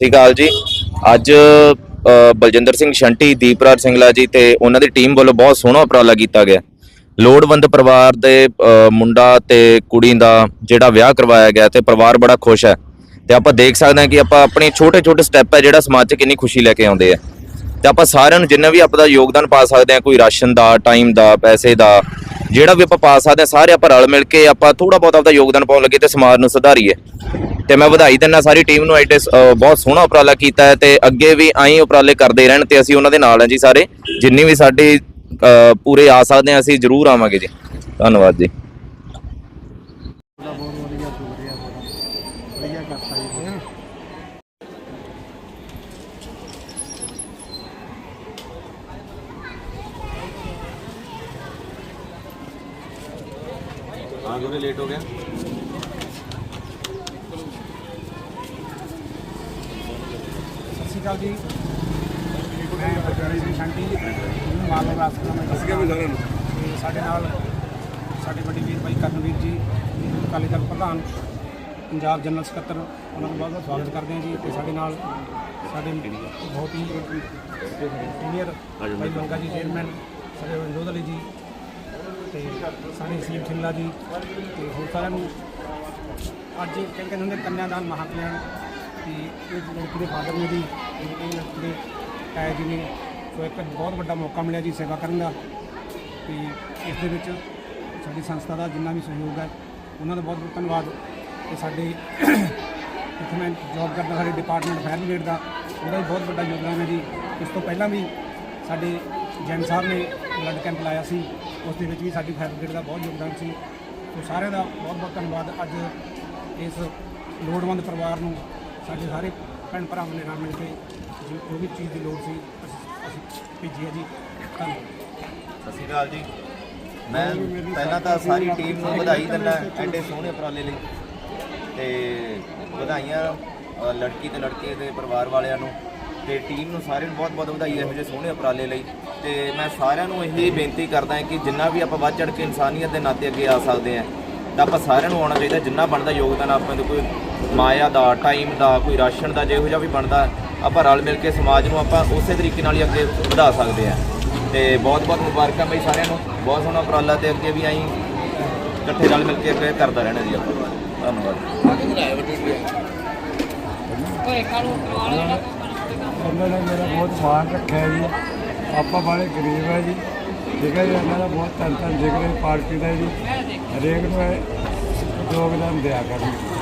ਸਤਿ ਸ਼੍ਰੀ ਅਕਾਲ ਜੀ। ਅੱਜ ਬਲਜਿੰਦਰ ਸਿੰਘ ਸ਼ੰਟੀ, ਦੀਪਰਾਜ ਸਿੰਘਲਾ ਜੀ ਤੇ ਉਹਨਾਂ ਦੀ ਟੀਮ ਵੱਲੋਂ ਬਹੁਤ ਸੋਹਣਾ ਉਪਰਾਲਾ ਕੀਤਾ ਗਿਆ। ਲੋੜਵੰਦ ਪਰਿਵਾਰ ਦੇ ਮੁੰਡਾ ਤੇ ਕੁੜੀ ਦਾ ਜਿਹੜਾ ਵਿਆਹ ਕਰਵਾਇਆ ਗਿਆ ਤੇ ਪਰਿਵਾਰ ਬੜਾ ਖੁਸ਼ ਹੈ। ਤੇ ਆਪਾਂ ਦੇਖ ਸਕਦੇ ਹਾਂ ਕਿ ਆਪਾਂ ਆਪਣੇ ਛੋਟੇ ਛੋਟੇ ਸਟੈਪ ਹੈ ਜਿਹੜਾ ਸਮਾਜ 'ਚ ਕਿੰਨੀ ਖੁਸ਼ੀ ਲੈ ਕੇ ਆਉਂਦੇ ਆ। ਤੇ ਆਪਾਂ ਸਾਰਿਆਂ ਨੂੰ ਜਿੰਨਾ ਵੀ ਆਪਦਾ ਯੋਗਦਾਨ ਪਾ ਸਕਦੇ ਹਾਂ, ਕੋਈ ਰਾਸ਼ਨ ਦਾ ਟਾਈਮ ਦਾ, ਪੈਸੇ ਦਾ, ਜਿਹੜਾ ਵੀ ਆਪਾਂ ਪਾ ਸਕਦੇ ਹਾਂ, ਸਾਰੇ ਆਪਾਂ ਰਲ ਮਿਲ ਕੇ ਆਪਾਂ ਥੋੜਾ ਬਹੁਤ ਆਪਦਾ ਯੋਗਦਾਨ ਪਾਉਣ ਲੱਗੇ ਤੇ ਸਮਾਜ ਨੂੰ ਸੁਧਾਰੀਏ। ਤੇ ਮੈਂ ਵਧਾਈ ਦਿੰਦਾ ਸਾਰੀ ਟੀਮ ਨੂੰ ਐਡੇ ਬਹੁਤ ਸੋਹਣਾ ਉਪਰਾਲਾ ਕੀਤਾ ਹੈ ਤੇ ਅੱਗੇ ਵੀ ਆਈ ਉਪਰਾਲੇ ਕਰਦੇ ਰਹਿਣ ਤੇ ਅਸੀਂ ਉਹਨਾਂ ਦੇ ਨਾਲ ਹਾਂ ਜੀ ਸਾਰੇ। ਜਿੰਨੀ ਵੀ ਸਾਡੀ ਪੂਰੇ ਆ ਸਕਦੇ ਹਾਂ, ਅਸੀਂ ਜ਼ਰੂਰ ਆਵਾਂਗੇ ਜੀ। ਧੰਨਵਾਦ ਜੀ। ਬਹੁਤ ਵਧੀਆ ਹੋ ਰਿਹਾ ਬੜਾ ਜੀ ਸਤਿ ਜੀ। ਮੈਂ ਨੂੰ ਦੱਸਿਆ ਤੇ ਸਾਡੇ ਨਾਲ ਸਾਡੇ ਵੱਡੇ ਵੀਰ ਭਾਈ ਕਰਨਵੀਰ ਜੀ ਅਕਾਲੀ ਦਲ ਪ੍ਰਧਾਨ ਪੰਜਾਬ ਜਨਰਲ ਸਕੱਤਰ ਉਹਨਾਂ ਦਾ ਬਹੁਤ ਸਵਾਗਤ ਕਰਦੇ ਹਾਂ ਜੀ। ਤੇ ਸਾਡੇ ਨਾਲ ਸਾਡੇ ਬਹੁਤ ਹੀ ਸੀਨੀਅਰ ਭਾਈ ਮੰਗਾ ਜੀ ਚੇਅਰਮੈਨ ਸਾਡੇ ਵਿਨੋਦ ਅਲੀ ਜੀ ਤੇ ਸਾਡੇ ਸੀਐਮ ਸ਼ਿਮਲਾ ਜੀ ਤੇ ਹੋਰ ਸਾਰਿਆਂ ਨੂੰ ਅੱਜ ਕਹਿੰਦੇ ਹੁੰਦੇ ਕੰਨਿਆਦਾਨ ਮਹਾਕਲਿਆਣ ਤੇ ਇਹ ਲੜਕੀ ਦੇ ਫਾਦਰ ਨੇ ਜੀ, ਇਹ ਲੜਕੀ ਦੇ ਤਾਇਆ ਜੀ ਨੇ, ਸੋ ਇੱਕ ਬਹੁਤ ਵੱਡਾ ਮੌਕਾ ਮਿਲਿਆ ਜੀ ਸੇਵਾ ਕਰਨ ਦਾ। ਤੇ ਇਸ ਦੇ ਵਿੱਚ ਸਾਡੀ ਸੰਸਥਾ ਦਾ ਜਿੰਨਾ ਵੀ ਸਹਿਯੋਗ ਹੈ, ਉਹਨਾਂ ਦਾ ਬਹੁਤ ਬਹੁਤ ਧੰਨਵਾਦ। ਤੇ ਸਾਡੇ ਇੱਥੇ ਮੈਂ ਜੌਬ ਕਰਦਾ ਸਾਡੇ ਡਿਪਾਰਟਮੈਂਟ ਫਾਇਰ ਬ੍ਰਿਗੇਡ ਦਾ ਉਹਦਾ ਵੀ ਬਹੁਤ ਵੱਡਾ ਯੋਗਦਾਨ ਹੈ ਜੀ। ਇਸ ਤੋਂ ਪਹਿਲਾਂ ਵੀ ਸਾਡੇ ਜੈਨ ਸਾਹਿਬ ਨੇ ਬਲੱਡ ਕੈਂਪ ਲਾਇਆ ਸੀ, ਉਸ ਦੇ ਵਿੱਚ ਵੀ ਸਾਡੀ ਫਾਇਰ ਬ੍ਰਿਗੇਡ ਦਾ ਬਹੁਤ ਯੋਗਦਾਨ ਸੀ। ਸੋ ਸਾਰਿਆਂ ਦਾ ਬਹੁਤ ਬਹੁਤ ਧੰਨਵਾਦ। ਅੱਜ ਇਸ ਲੋੜਵੰਦ ਪਰਿਵਾਰ ਨੂੰ ਸਾਡੇ ਸਾਰੇ ਭੈਣ ਭਰਾਵਾਂ ਨੇ ਨਾਲ ਮਿਲ ਕੇ ਜੋ ਜੋ ਵੀ ਚੀਜ਼ ਦੀ ਲੋੜ ਸੀ ਅਸੀਂ ਅਸੀਂ ਭੇਜੀ ਹੈ ਜੀ। ਧੰਨਵਾਦ ਸਤਿ ਸ਼੍ਰੀ ਅਕਾਲ ਜੀ। ਮੈਂ ਪਹਿਲਾਂ ਤਾਂ ਸਾਰੀ ਟੀਮ ਨੂੰ ਵਧਾਈ ਦਿੰਦਾ ਐਡੇ ਸੋਹਣੇ ਉਪਰਾਲੇ ਲਈ। ਤੇ ਵਧਾਈਆਂ ਅ, ਲੜਕੀ ਤੇ ਲੜਕੇ ਦੇ ਪਰਿਵਾਰ ਵਾਲਿਆਂ ਨੂੰ। ਤੇ ਟੀਮ ਨੂੰ ਸਾਰਿਆਂ ਨੂੰ ਬਹੁਤ ਬਹੁਤ ਵਧਾਈ ਇਹੋ ਜਿਹੇ ਸੋਹਣੇ ਉਪਰਾਲੇ ਲਈ। ਤੇ ਮੈਂ ਸਾਰਿਆਂ ਨੂੰ ਇਹ ਬੇਨਤੀ ਕਰਦਾ ਹਾਂ ਕਿ ਜਿੰਨਾ ਵੀ ਆਪਾਂ ਵੱਧ ਚੜ ਕੇ ਇਨਸਾਨੀਅਤ ਦੇ ਨਾਤੇ ਅੱਗੇ ਆ ਸਕਦੇ ਹਾਂ ਤਾਂ ਆਪਾਂ ਸਾਰਿਆਂ ਨੂੰ ਆਉਣਾ ਚਾਹੀਦਾ, ਜਿੰਨਾ ਬਣਦਾ ਯੋਗਦਾਨ ਆਪਾਂ ਦੇ ਕੋਈ ਮਾਇਆ ਦਾ ਟਾਈਮ ਦਾ, ਕੋਈ ਰਾਸ਼ਨ ਦਾ, ਜਿਹੋ ਜਿਹਾ ਵੀ ਬਣਦਾ, ਆਪਾਂ ਰਲ ਮਿਲ ਕੇ ਸਮਾਜ ਨੂੰ ਆਪਾਂ ਉਸੇ ਤਰੀਕੇ ਨਾਲ ਹੀ ਅੱਗੇ ਵਧਾ ਸਕਦੇ ਹਾਂ। ਤੇ ਬਹੁਤ ਬਹੁਤ ਮੁਬਾਰਕਾਂ ਬਈ ਸਾਰਿਆਂ ਨੂੰ, ਬਹੁਤ ਸੋਹਣਾ ਉਪਰਾਲਾ ਤੇ ਅੱਗੇ ਵੀ ਆਈ, ਇਕੱਠੇ ਰਲ ਮਿਲ ਕੇ ਅੱਗੇ ਕਰਦਾ ਰਹਿਣਾ ਜੀ ਆਪਾਂ। ਧੰਨਵਾਦ। ਉਹਨਾਂ ਨੇ ਮੇਰਾ ਬਹੁਤ ਮਾਣ ਰੱਖਿਆ ਜੀ, ਆਪਾਂ ਬਾਰੇ ਗਰੀਬ ਹੈ ਜੀ। ਠੀਕ ਜੀ ਇਹਨਾਂ ਦਾ ਬਹੁਤ ਧੰਨ ਧੰਨ ਜਿਗਰੇ ਪਾਰਟੀ ਦਾ ਜੀ। ਹਰੇਕ ਨੂੰ ਇਹ ਯੋਗਦਾਨ ਦਿਆ ਕਰਨ।